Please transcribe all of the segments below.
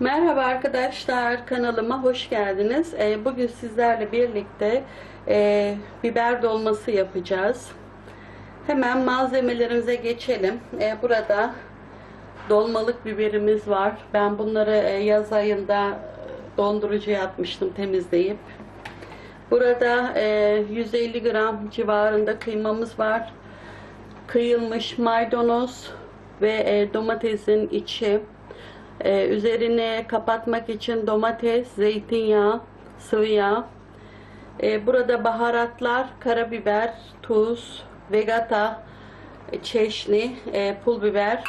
Merhaba arkadaşlar kanalıma hoş geldiniz. Ee, Bugün sizlerle birlikte e, biber dolması yapacağız. Hemen malzemelerimize geçelim. Ee, Burada dolmalık biberimiz var. Ben bunları e, yaz ayında e, dondurucuya atmıştım temizleyip. Burada e, 150 gram civarında kıymamız var. Kıyılmış maydanoz ve e, domatesin içi. Ee, üzerine kapatmak için domates, zeytinyağı, sıvı yağ. Ee, burada baharatlar, karabiber, tuz, vegata, e, çeşni, e, pul biber.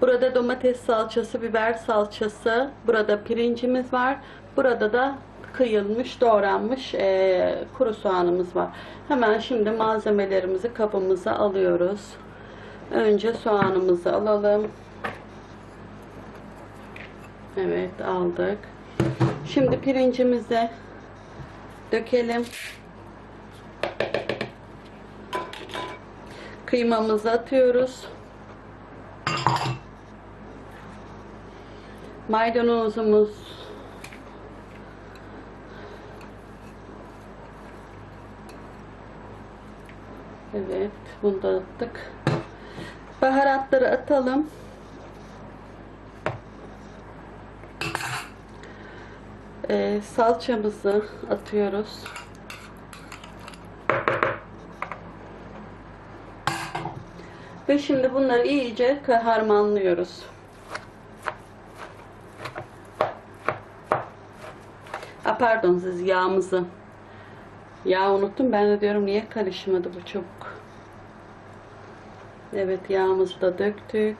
Burada domates salçası, biber salçası. Burada pirincimiz var. Burada da kıyılmış, doğranmış e, kuru soğanımız var. Hemen şimdi malzemelerimizi kabımıza alıyoruz. Önce soğanımızı alalım. Evet aldık. Şimdi pirincimizi dökelim. Kıymamızı atıyoruz. Maydanozumuz Evet, bunu da attık. Baharatları atalım. Ee, salçamızı atıyoruz. Ve şimdi bunları iyice harmanlıyoruz. A, pardon siz yağımızı. Yağ unuttum. Ben de diyorum niye karışmadı bu çabuk. Evet yağımızı da döktük.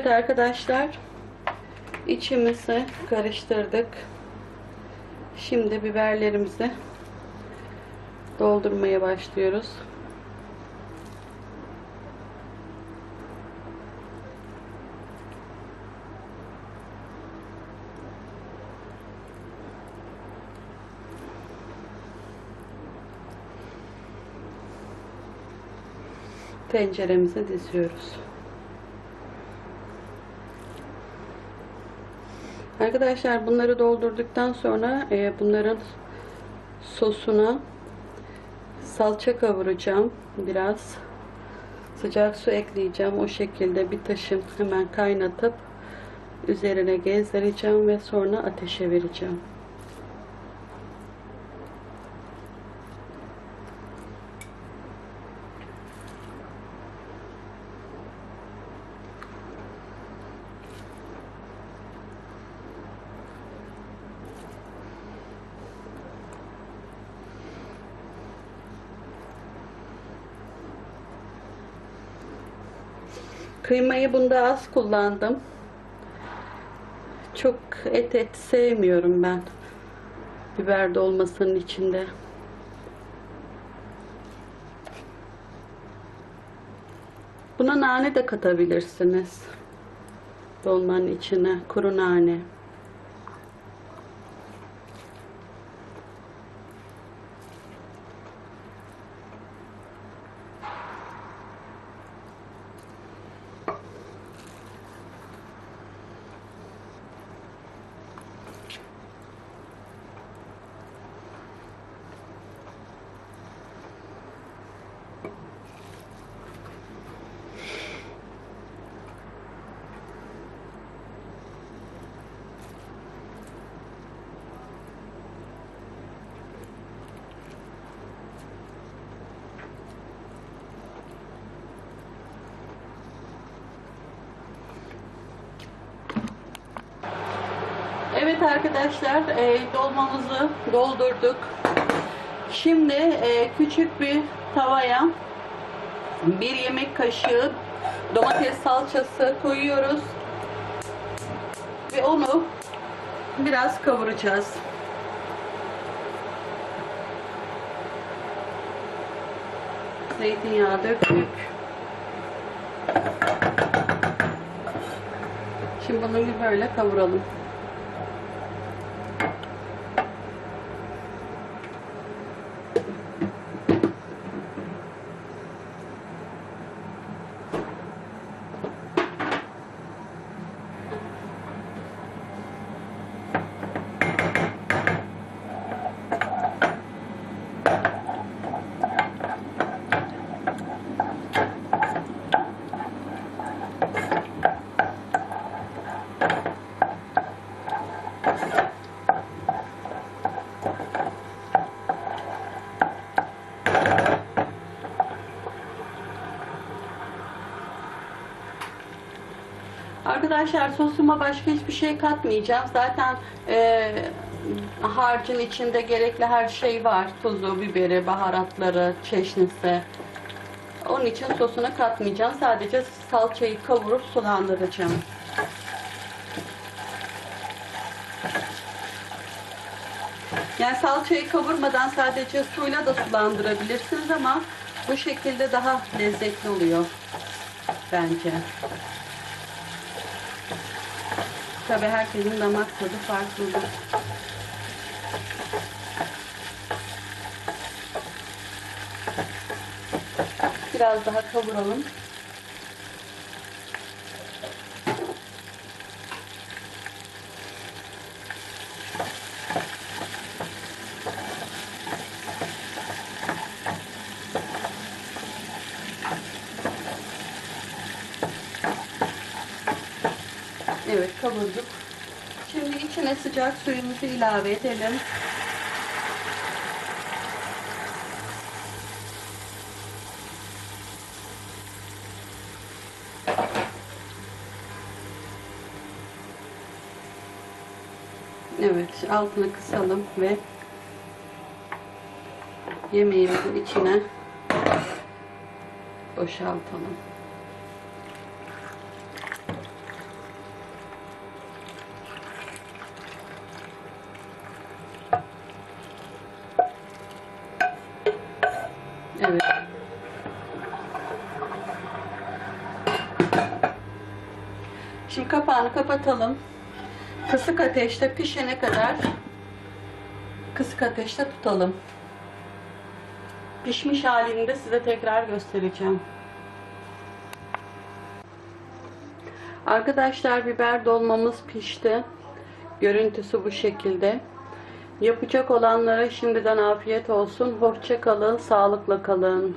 Evet arkadaşlar içimizi karıştırdık. Şimdi biberlerimizi doldurmaya başlıyoruz. Tenceremize diziyoruz. Arkadaşlar bunları doldurduktan sonra e, bunların sosuna salça kavuracağım. Biraz sıcak su ekleyeceğim. O şekilde bir taşım hemen kaynatıp üzerine gezdireceğim ve sonra ateşe vereceğim. Kıymayı bunda az kullandım. Çok et et sevmiyorum ben. Biber dolmasının içinde. Buna nane de katabilirsiniz. Dolmanın içine kuru nane. Evet arkadaşlar e, dolmamızı doldurduk. Şimdi e, küçük bir tavaya bir yemek kaşığı domates salçası koyuyoruz. onu biraz kavuracağız. Zeytinyağı döktük. Şimdi bunu böyle kavuralım. Arkadaşlar sosuma başka hiçbir şey katmayacağım. Zaten e, harcın içinde gerekli her şey var. Tuzu, biberi, baharatları, çeşnisi. Onun için sosuna katmayacağım. Sadece salçayı kavurup sulandıracağım. Yani salçayı kavurmadan sadece suyla da sulandırabilirsiniz ama bu şekilde daha lezzetli oluyor bence. Tabi herkesin damak tadı farklıdır. Biraz daha kavuralım. Evet kavurduk. Şimdi içine sıcak suyumuzu ilave edelim. Evet altını kısalım ve yemeğimizin içine boşaltalım. Evet. Şimdi kapağını kapatalım. Kısık ateşte pişene kadar kısık ateşte tutalım. Pişmiş halini de size tekrar göstereceğim. Arkadaşlar biber dolmamız pişti. Görüntüsü bu şekilde. Yapacak olanlara şimdiden afiyet olsun. Hoşça kalın, sağlıkla kalın.